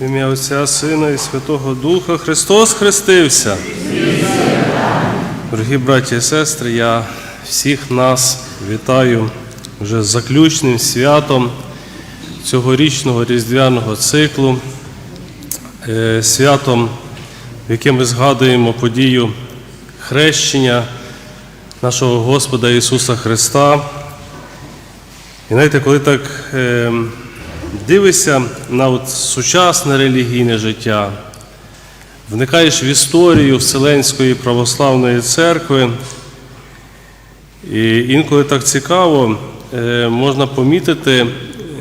В ім'я Отця, Сина і Святого Духа Христос хрестився. Дорогі браті і сестри, я всіх нас вітаю вже заключним святом цьогорічного різдвяного циклу, е, святом, в яке ми згадуємо подію хрещення нашого Господа Ісуса Христа. І знаєте, коли так е, дивишся на от сучасне релігійне життя, вникаєш в історію Вселенської православної церкви, і інколи так цікаво можна помітити,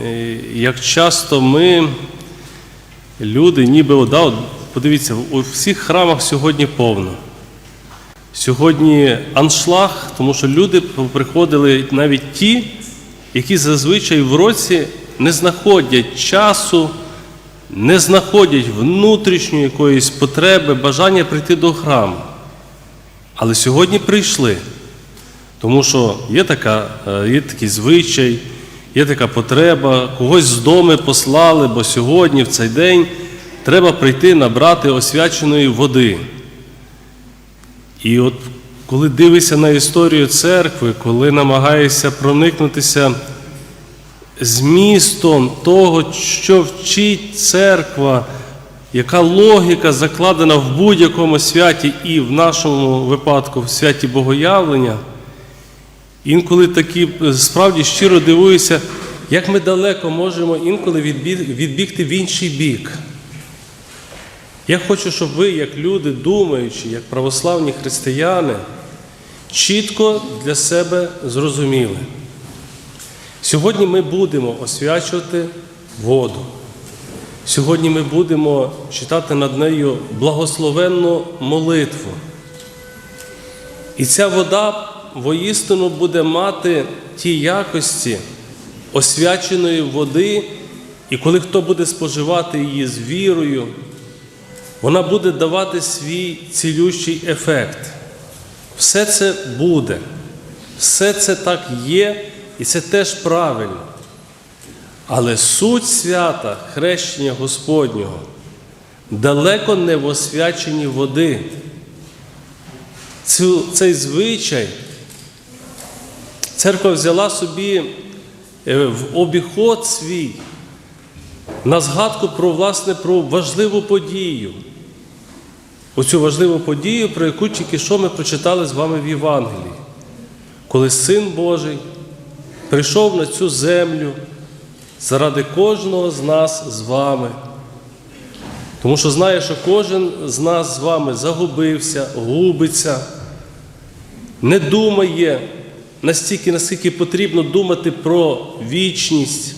е, як часто ми, люди, ніби да, от, подивіться, у всіх храмах сьогодні повно. Сьогодні аншлаг, тому що люди приходили навіть ті, які зазвичай в році не знаходять часу, не знаходять внутрішньої якоїсь потреби, бажання прийти до храму. Але сьогодні прийшли, тому що є, така, е, є такий звичай, є така потреба, когось з дому послали, бо сьогодні, в цей день, треба прийти набрати освяченої води. І от коли дивишся на історію церкви, коли намагаєшся проникнутися змістом того, що вчить церква, яка логіка закладена в будь-якому святі і в нашому випадку в святі Богоявлення, інколи такі справді щиро дивуюся, як ми далеко можемо інколи відбігти в інший бік. Я хочу, щоб ви, як люди, думаючи, як православні християни, чітко для себе зрозуміли. Сьогодні ми будемо освячувати воду. Сьогодні ми будемо читати над нею благословенну молитву. І ця вода воістину буде мати ті якості освяченої води, і коли хто буде споживати її з вірою, вона буде давати свій цілющий ефект. Все це буде, все це так є, і це теж правильно. Але суть свята хрещення Господнього далеко не в освяченні води. Цю, цей звичай церква взяла собі е, в обіход свій на згадку про власне про важливу подію. Оцю важливу подію, про яку тільки що ми прочитали з вами в Євангелії, коли Син Божий прийшов на цю землю заради кожного з нас з вами. Тому що знає, що кожен з нас з вами загубився, губиться, не думає настільки, наскільки потрібно думати про вічність,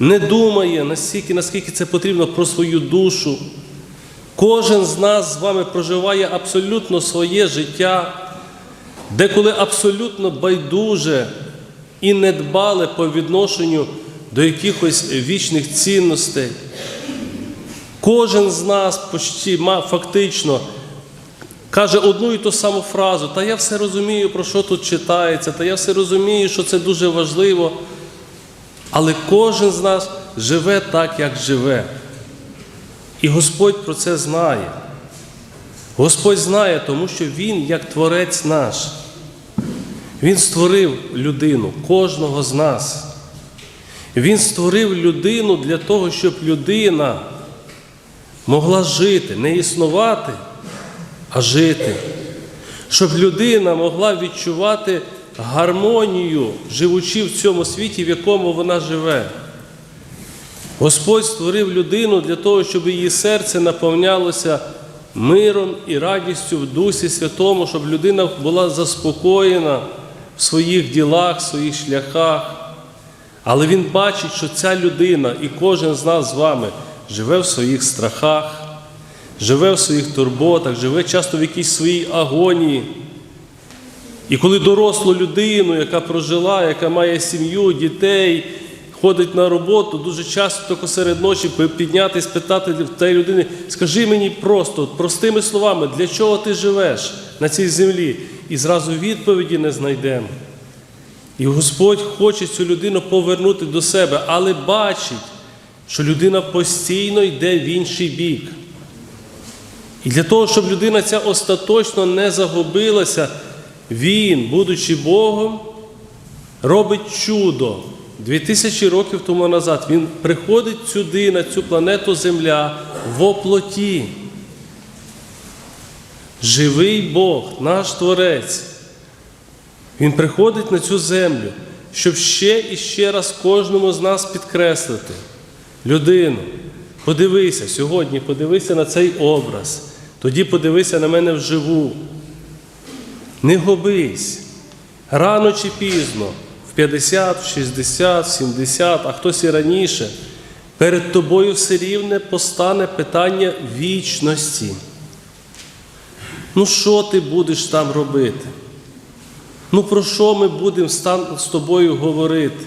не думає настільки, наскільки це потрібно про свою душу. Кожен з нас з вами проживає абсолютно своє життя, деколи абсолютно байдуже і недбале по відношенню до якихось вічних цінностей. Кожен з нас почти, фактично каже одну і ту саму фразу, та я все розумію, про що тут читається, та я все розумію, що це дуже важливо. Але кожен з нас живе так, як живе. І Господь про це знає. Господь знає, тому що Він, як Творець наш, Він створив людину, кожного з нас. Він створив людину для того, щоб людина могла жити, не існувати, а жити. Щоб людина могла відчувати гармонію, живучи в цьому світі, в якому вона живе. Господь створив людину для того, щоб її серце наповнялося миром і радістю в Дусі Святому, щоб людина була заспокоєна в своїх ділах, в своїх шляхах. Але Він бачить, що ця людина і кожен з нас з вами живе в своїх страхах, живе в своїх турботах, живе часто в якійсь своїй агонії. І коли дорослу людину, яка прожила, яка має сім'ю, дітей, ходить на роботу, дуже часто тільки серед ночі піднятись, питати тієї людини, скажи мені просто, простими словами, для чого ти живеш на цій землі? І зразу відповіді не знайдемо. І Господь хоче цю людину повернути до себе, але бачить, що людина постійно йде в інший бік. І для того, щоб людина ця остаточно не загубилася, він, будучи Богом, робить чудо. Дві тисячі років тому назад він приходить сюди, на цю планету Земля, в оплоті. Живий Бог, наш Творець. Він приходить на цю землю, щоб ще і ще раз кожному з нас підкреслити. Людину, подивися сьогодні, подивися на цей образ, тоді подивися на мене вживу. Не губись. Рано чи пізно, в 50, в 60, в 70, а хтось і раніше, перед тобою все рівне постане питання вічності. Ну, що ти будеш там робити? Ну, про що ми будемо з тобою говорити?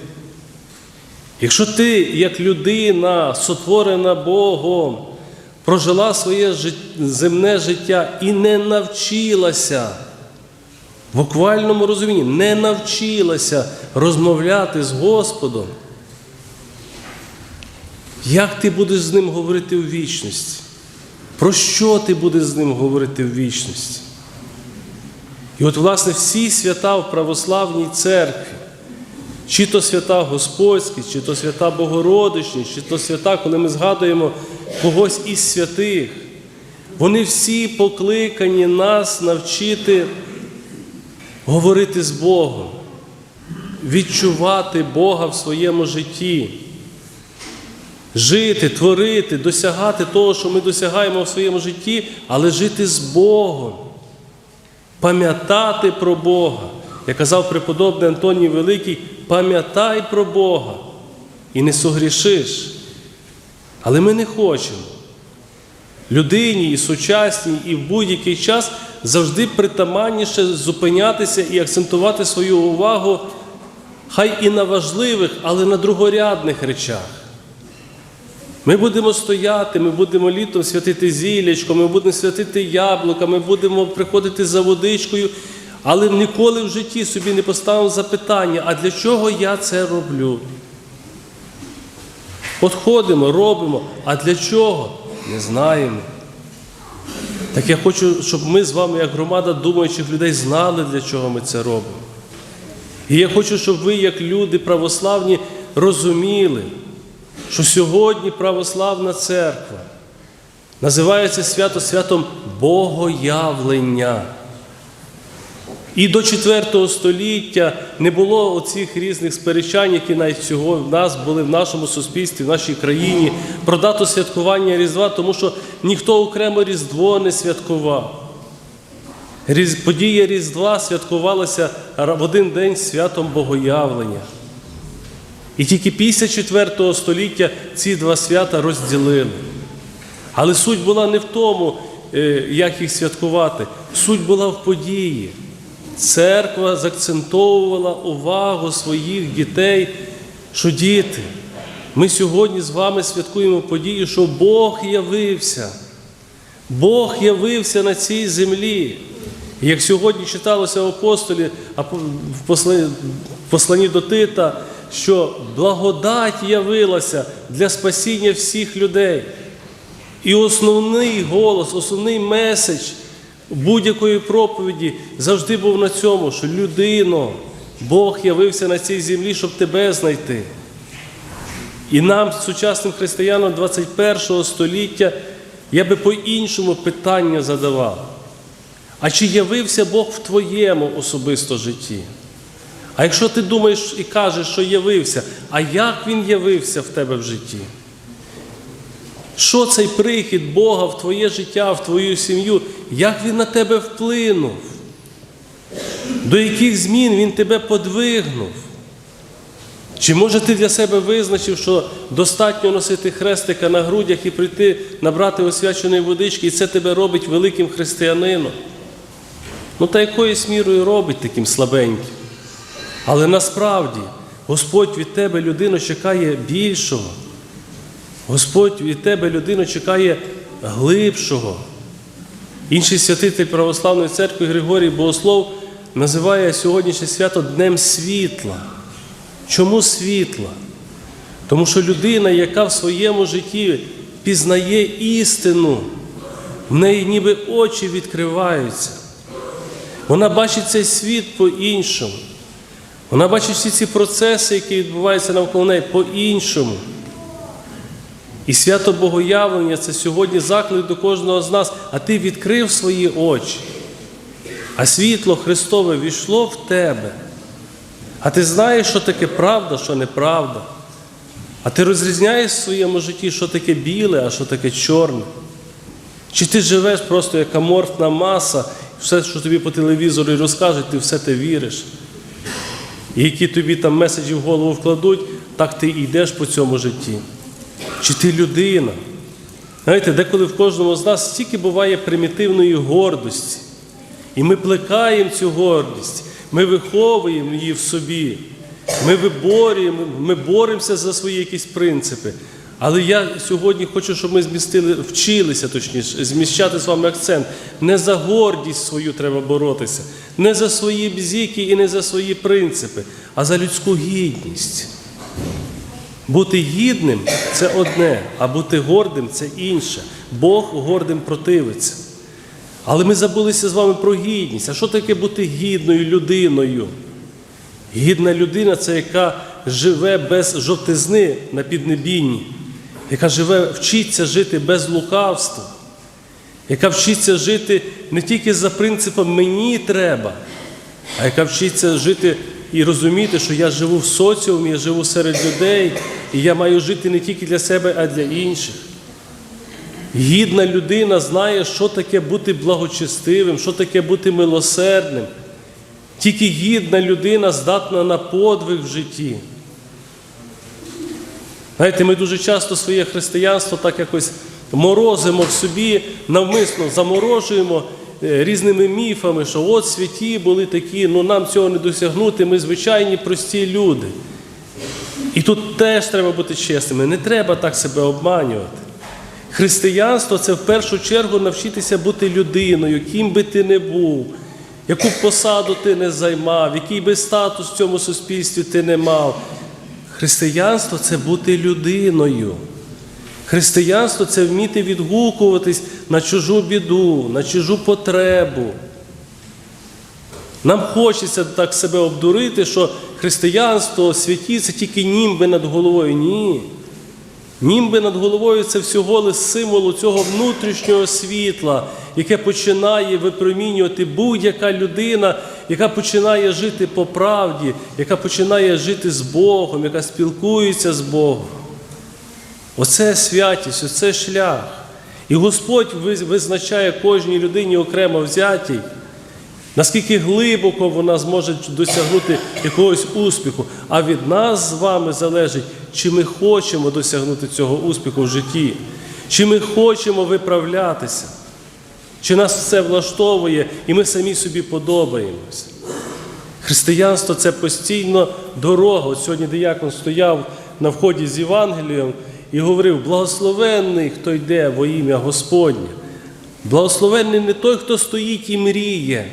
Якщо ти, як людина, сотворена Богом, прожила своє земне життя і не навчилася, в буквальному розумінні, не навчилася розмовляти з Господом, як ти будеш з ним говорити у вічності? Про що ти будеш з ним говорити в вічності? І от, власне, всі свята в православній церкві, чи то свята Господські, чи то свята Богородичні, чи то свята, коли ми згадуємо когось із святих, вони всі покликані нас навчити говорити з Богом, відчувати Бога в своєму житті, жити, творити, досягати того, що ми досягаємо в своєму житті, але жити з Богом, пам'ятати про Бога. Як казав преподобний Антоній Великий, пам'ятай про Бога і не согрішиш. Але ми не хочемо. Людині і сучасній, і в будь-який час завжди притаманніше зупинятися і акцентувати свою увагу, хай і на важливих, але на другорядних речах. Ми будемо стояти, ми будемо літом святити зілячко, ми будемо святити яблука, ми будемо приходити за водичкою, але ніколи в житті собі не поставимо запитання, а для чого я це роблю? От ходимо, робимо, а для чого? Не знаємо. Так я хочу, щоб ми з вами, як громада думаючих людей, знали, для чого ми це робимо. І я хочу, щоб ви, як люди православні, розуміли, що сьогодні православна церква називається свято святом Богоявлення. І до IV століття не було оцих різних сперечань, які навіть цього в нас були в нашому суспільстві, в нашій країні, про дату святкування Різдва, тому що ніхто окремо Різдво не святкував. Подія Різдва святкувалася в один день святом Богоявлення. І тільки після IV століття ці два свята розділили. Але суть була не в тому, е, як їх святкувати. Суть була в події. Церква закцентовувала увагу своїх дітей, що діти, ми сьогодні з вами святкуємо подію, що Бог явився. Бог явився на цій землі. Як сьогодні читалося в апостолі, в посланні до Тита, що благодать явилася для спасіння всіх людей. І основний голос, основний меседж будь-якої проповіді завжди був на цьому, що людино, Бог явився на цій землі, щоб тебе знайти. І нам, сучасним християнам 21 століття, я би по-іншому питання задавав. А чи явився Бог в твоєму особисто житті? А якщо ти думаєш і кажеш, що явився, а як він явився в тебе в житті? Що цей прихід Бога в твоє життя, в твою сім'ю, як він на тебе вплинув? До яких змін він тебе подвигнув? Чи може ти для себе визначив, що достатньо носити хрестика на грудях і прийти набрати освяченої водички, і це тебе робить великим християнином? Ну та якоюсь мірою робить таким слабеньким. Але насправді Господь від тебе людину чекає більшого. Господь від тебе людину чекає глибшого. Інший святитель Православної церкви Григорій Богослов називає сьогоднішнє свято Днем світла. Чому світла? Тому що людина, яка в своєму житті пізнає істину, в неї ніби очі відкриваються. Вона бачить цей світ по-іншому. Вона бачить всі ці процеси, які відбуваються навколо неї по-іншому. І свято Богоявлення це сьогодні заклик до кожного з нас, а ти відкрив свої очі. А світло Христове війшло в тебе. А ти знаєш, що таке правда, що неправда. А ти розрізняєш в своєму житті, що таке біле, а що таке чорне. Чи ти живеш просто як аморфна маса, все, що тобі по телевізору розкажуть, ти все те віриш. І які тобі там меседжі в голову вкладуть, так ти йдеш по цьому житті. Чи ти людина? Знаєте, деколи в кожному з нас стільки буває примітивної гордості. І ми плекаємо цю гордість, ми виховуємо її в собі, ми виборюємо, ми боремося за свої якісь принципи. Але я сьогодні хочу, щоб ми змістили, вчилися, точніше, зміщати з вами акцент. Не за гордість свою треба боротися, не за свої бзіки і не за свої принципи, а за людську гідність. Бути гідним це одне, а бути гордим це інше. Бог гордим противиться. Але ми забулися з вами про гідність. А що таке бути гідною людиною? Гідна людина це яка живе без жовтизни на піднебінні, яка живе, вчиться жити без лукавства, яка вчиться жити не тільки за принципом мені треба, а яка вчиться жити і розуміти, що я живу в соціумі, я живу серед людей, і я маю жити не тільки для себе, а для інших. Гідна людина знає, що таке бути благочестивим, що таке бути милосердним. Тільки гідна людина здатна на подвиг в житті. Знаєте, ми дуже часто своє християнство так якось морозимо в собі, навмисно заморожуємо е, різними міфами, що от святі були такі, ну нам цього не досягнути, ми звичайні прості люди. І тут теж треба бути чесними, не треба так себе обманювати. Християнство це в першу чергу навчитися бути людиною, ким би ти не був, яку б посаду ти не займав, який би статус в цьому суспільстві ти не мав. Християнство це бути людиною. Християнство це вміти відгукуватись на чужу біду, на чужу потребу. Нам хочеться так себе обдурити, що християнство, святі це тільки німби над головою. Ні. Німби над головою це всього лише символ цього внутрішнього світла, яке починає випромінювати будь-яка людина, яка починає жити по правді, яка починає жити з Богом, яка спілкується з Богом. Оце святість, оце шлях. І Господь визначає кожній людині окремо взятій, наскільки глибоко вона зможе досягнути якогось успіху. А від нас з вами залежить, чи ми хочемо досягнути цього успіху в житті, чи ми хочемо виправлятися, чи нас все влаштовує і ми самі собі подобаємося. Християнство це постійно дорога. От сьогодні диякон стояв на вході з Євангелієм і говорив: благословенний, хто йде во ім'я Господнє. Благословенний не той, хто стоїть і мріє.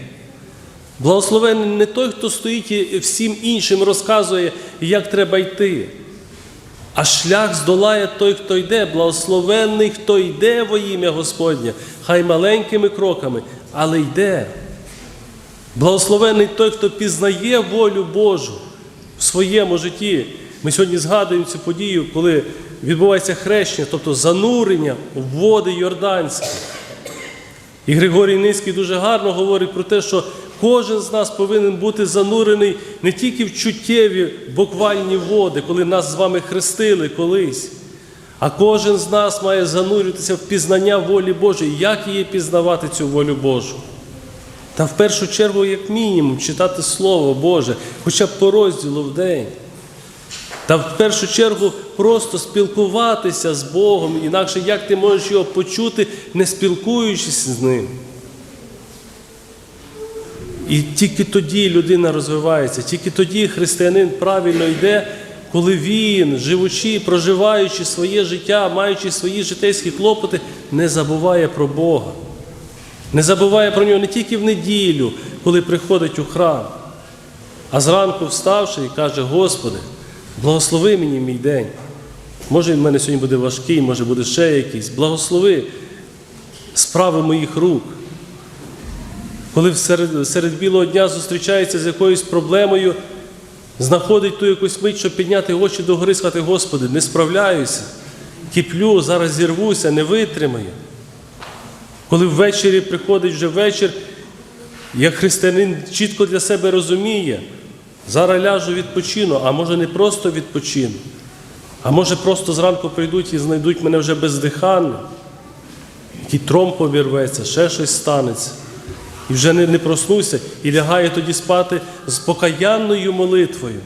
Благословенний не той, хто стоїть і всім іншим розказує, як треба йти. А шлях здолає той, хто йде, благословенний, хто йде во ім'я Господнє, хай маленькими кроками, але йде. Благословенний той, хто пізнає волю Божу в своєму житті. Ми сьогодні згадуємо цю подію, коли відбувається хрещення, тобто занурення в води Йорданські. І Григорій Низький дуже гарно говорить про те, що кожен з нас повинен бути занурений не тільки в чуттєві буквальні води, коли нас з вами хрестили колись, а кожен з нас має зануритися в пізнання волі Божої. Як її пізнавати цю волю Божу? Та в першу чергу, як мінімум, читати Слово Боже, хоча б по розділу в день. Та в першу чергу просто спілкуватися з Богом, інакше як ти можеш його почути, не спілкуючись з ним. І тільки тоді людина розвивається, тільки тоді християнин правильно йде, коли він, живучи, проживаючи своє життя, маючи свої житейські клопоти, не забуває про Бога. Не забуває про нього не тільки в неділю, коли приходить у храм, а зранку вставши і каже: Господи, благослови мені мій день. Може, він в мене сьогодні буде важкий, може буде ще якийсь. Благослови справи моїх рук. Коли серед, серед білого дня зустрічається з якоюсь проблемою, знаходить ту якусь мить, щоб підняти очі до гори, сказати, Господи, не справляюся, кіплю, зараз зірвуся, не витримаю. Коли ввечері приходить вже вечір, як християнин чітко для себе розуміє, зараз ляжу відпочину, а може не просто відпочину, а може просто зранку прийдуть і знайдуть мене вже бездиханним, який тром повірветься, ще щось станеться. І вже не, не проснуся і лягає тоді спати з покаянною молитвою.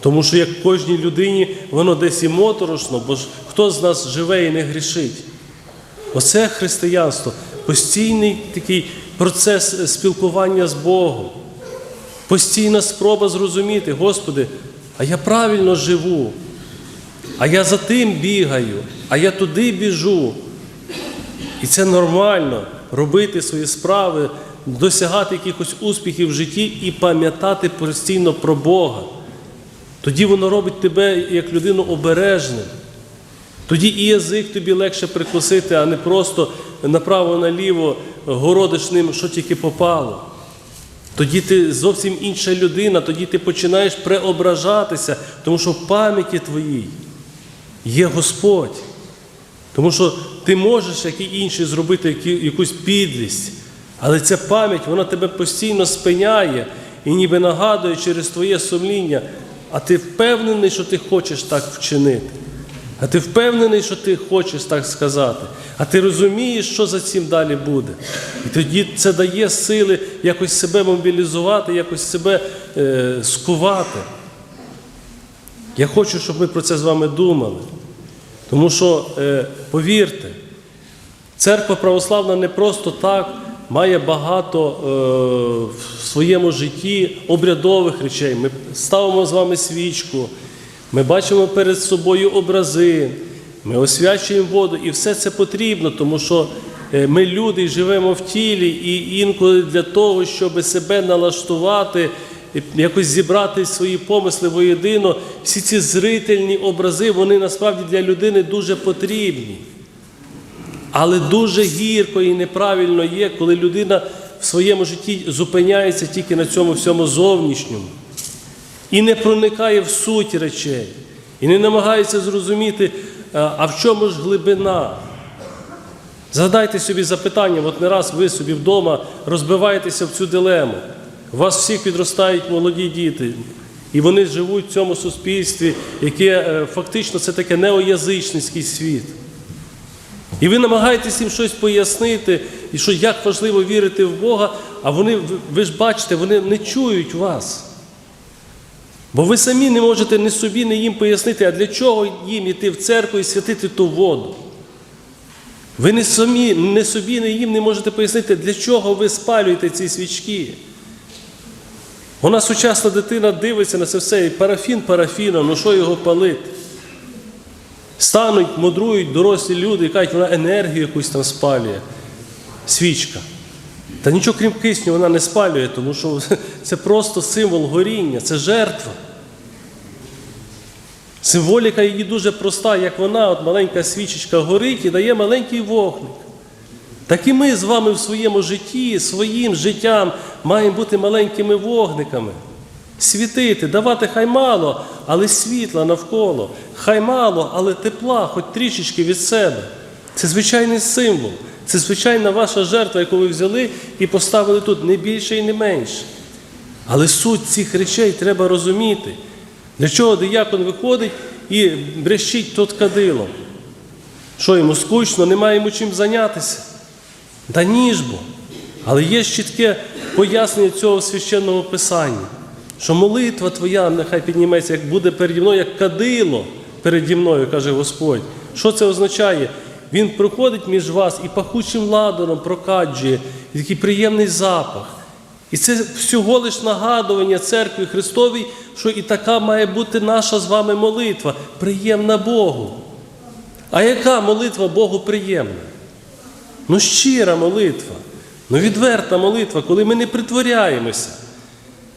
Тому що як кожній людині воно десь і моторошно, бо ж хто з нас живе і не грішить? Оце християнство, постійний такий процес спілкування з Богом, постійна спроба зрозуміти, Господи, а я правильно живу, а я за тим бігаю, а я туди біжу. І це нормально робити свої справи, досягати якихось успіхів в житті і пам'ятати постійно про Бога. Тоді воно робить тебе як людину обережним. Тоді і язик тобі легше прикусити, а не просто направо-наліво городиш ним, що тільки попало. Тоді ти зовсім інша людина, тоді ти починаєш преображатися, тому що в пам'яті твоїй є Господь. Тому що ти можеш, як і інші, зробити якусь підлість, але ця пам'ять вона тебе постійно спиняє і ніби нагадує через твоє сумління, а ти впевнений, що ти хочеш так вчинити. А ти впевнений, що ти хочеш так сказати, а ти розумієш, що за цим далі буде. І тоді це дає сили якось себе мобілізувати, якось себе е, скувати. Я хочу, щоб ми про це з вами думали. Тому що, е, повірте, церква православна не просто так має багато е, в своєму житті обрядових речей. Ми ставимо з вами свічку, ми бачимо перед собою образи, ми освячуємо воду, і все це потрібно, тому що е, ми люди живемо в тілі, і інколи для того, щоб себе налаштувати, якось зібрати свої помисли воєдино, всі ці зрительні образи, вони насправді для людини дуже потрібні. Але дуже гірко і неправильно є, коли людина в своєму житті зупиняється тільки на цьому всьому зовнішньому і не проникає в суть речей, і не намагається зрозуміти, а а в чому ж глибина. Задайте собі запитання, от не раз ви собі вдома розбиваєтеся в цю дилему. У вас всіх підростають молоді діти, і вони живуть в цьому суспільстві, яке е, фактично це таке неоязичницький світ. І ви намагаєтесь їм щось пояснити, і що як важливо вірити в Бога, а вони, ви- ж бачите, вони не чують вас. Бо ви самі не можете ні собі, ні їм пояснити, а для чого їм йти в церкву і святити ту воду. Ви не самі, не собі, ні їм не можете пояснити, для чого ви спалюєте ці свічки. Вона сучасна дитина дивиться на це все, і парафін парафіном, ну що його палити? Стануть, мудрують дорослі люди і кажуть, вона енергію якусь там спалює. Свічка. Та нічого крім кисню вона не спалює, тому що це просто символ горіння, це жертва. Символіка її дуже проста, як вона, от маленька свічечка горить і дає маленький вогник. Так і ми з вами в своєму житті, своїм життям маємо бути маленькими вогниками. Світити, давати хай мало, але світла навколо, хай мало, але тепла, хоч трішечки від себе. Це звичайний символ, це звичайна ваша жертва, яку ви взяли і поставили тут, не більше і не менше. Але суть цих речей треба розуміти. Для чого диякон виходить і брещить тут кадилом? Що йому скучно, немає йому чим зайнятися? Да ні ж бо. Але є чітке пояснення цього в священному писанні, що молитва твоя нехай підніметься, як буде переді мною, як кадило переді мною, каже Господь. Що це означає? Він проходить між вас і пахучим ладаном прокаджує, і такий приємний запах. І це всього лиш нагадування церкві Христовій, що і така має бути наша з вами молитва, приємна Богу. А яка молитва Богу приємна? Ну, щира молитва, ну відверта молитва, коли ми не притворяємося,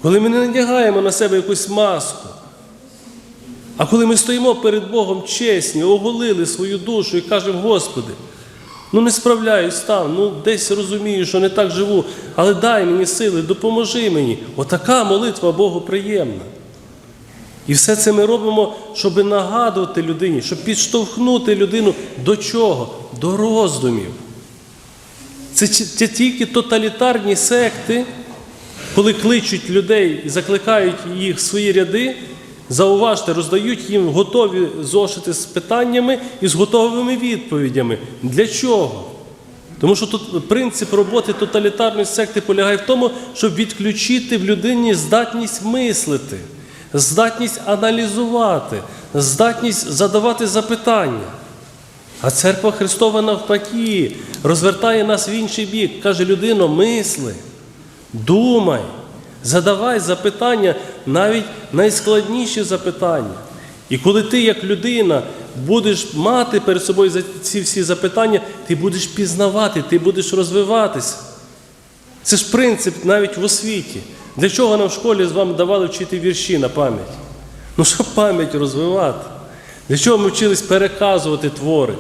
коли ми не надягаємо на себе якусь маску. А коли ми стоїмо перед Богом чесні, оголили свою душу і кажемо, Господи, ну не справляюсь там, ну десь розумію, що не так живу, але дай мені сили, допоможи мені. Отака молитва Богу приємна. І все це ми робимо, щоб нагадувати людині, щоб підштовхнути людину до чого? До роздумів. Це, тільки тоталітарні секти, коли кличуть людей і закликають їх в свої ряди, зауважте, роздають їм готові зошити з питаннями і з готовими відповідями. Для чого? Тому що тут принцип роботи тоталітарної секти полягає в тому, щоб відключити в людині здатність мислити, здатність аналізувати, здатність задавати запитання. А церква Христова навпаки розвертає нас в інший бік. Каже, людино, мисли, думай, задавай запитання, навіть найскладніші запитання. І коли ти, як людина, будеш мати перед собою ці всі запитання, ти будеш пізнавати, ти будеш розвиватися. Це ж принцип навіть в освіті. Для чого нам в школі з вами давали вчити вірші на пам'ять? Ну, щоб пам'ять розвивати. Для чого ми вчились переказувати твори?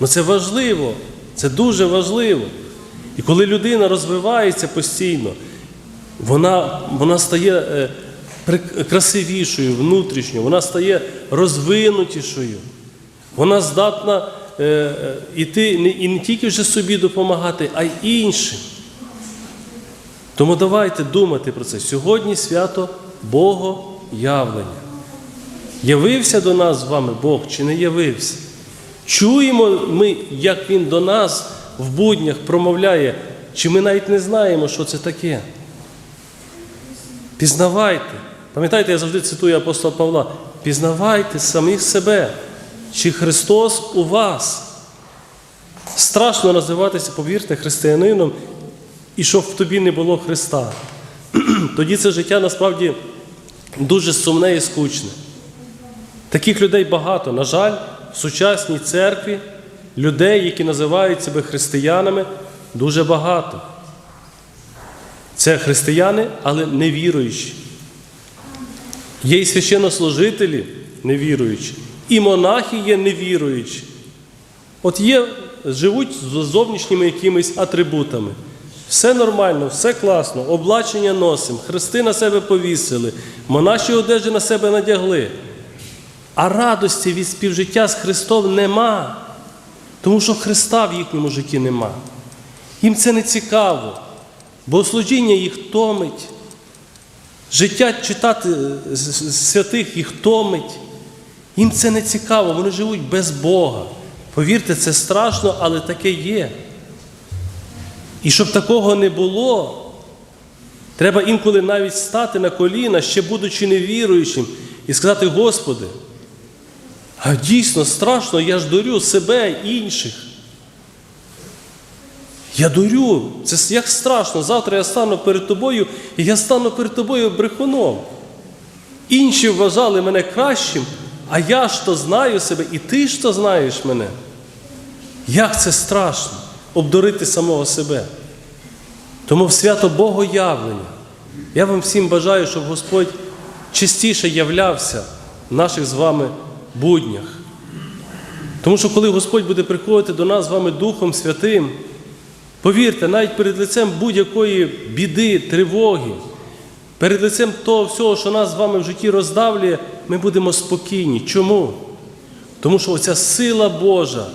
Ну це важливо, це дуже важливо. І коли людина розвивається постійно, вона, вона стає е, красивішою внутрішньо, вона стає розвинутішою. Вона здатна е, е, іти і не тільки вже собі допомагати, а й іншим. Тому давайте думати про це. Сьогодні свято Богоявлення. Явився до нас з вами Бог чи не явився? Чуємо ми, як Він до нас в буднях промовляє, чи ми навіть не знаємо, що це таке. Пізнавайте. Пам'ятаєте, я завжди цитую апостола Павла: пізнавайте самих себе, чи Христос у вас. Страшно називатися, повірте, християнином, і щоб в тобі не було Христа. Тоді це життя насправді дуже сумне і скучне. Таких людей багато. На жаль, в сучасній церкві людей, які називають себе християнами, дуже багато. Це християни, але невіруючі. Є і священнослужителі невіруючі, і монахи є невіруючі. От є, живуть з зовнішніми якимись атрибутами. Все нормально, все класно, облачення носимо, хрести на себе повісили, монаші одежі на себе надягли. А радості від співжиття з Христом нема, тому що Христа в їхньому житті нема. Їм це не цікаво, бо їх томить. Життя читати святих їх томить. Їм це не цікаво, вони живуть без Бога. Повірте, це страшно, але таке є. І щоб такого не було, треба інколи навіть стати на коліна, ще будучи невіруючим, і сказати, Господи, а дійсно страшно, я ж дурю себе, інших. Я дурю, це як страшно. Завтра я стану перед тобою, і я стану перед тобою брехуном. Інші вважали мене кращим, а я ж то знаю себе, і ти ж то знаєш мене. Як це страшно обдурити самого себе. Тому в свято Богоявлення я вам всім бажаю, щоб Господь частіше являвся в наших з вами буднях. Тому що коли Господь буде приходити до нас з вами Духом Святим, повірте, навіть перед лицем будь-якої біди, тривоги, перед лицем того всього, що нас з вами в житті роздавлює, ми будемо спокійні. Чому? Тому що оця сила Божа,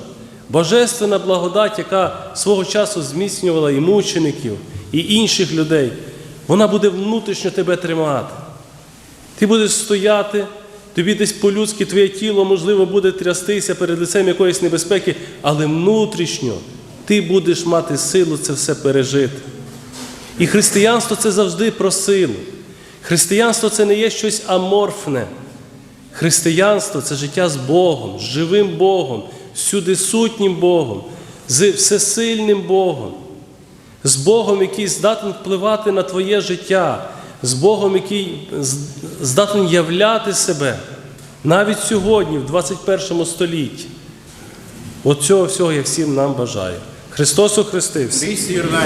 божественна благодать, яка свого часу зміцнювала і мучеників, і інших людей, вона буде внутрішньо тебе тримати. Ти будеш стояти, тобі десь по-людськи твоє тіло, можливо, буде трястися перед лицем якоїсь небезпеки, але внутрішньо ти будеш мати силу це все пережити. І християнство це завжди про силу. Християнство це не є щось аморфне. Християнство це життя з Богом, з живим Богом, всюди сутнім Богом, з всесильним Богом. з Богом, який здатен впливати на твоє життя, з Богом, який здатний являти себе навіть сьогодні, в 21 столітті. От цього всього я всім нам бажаю. Христос охрестився.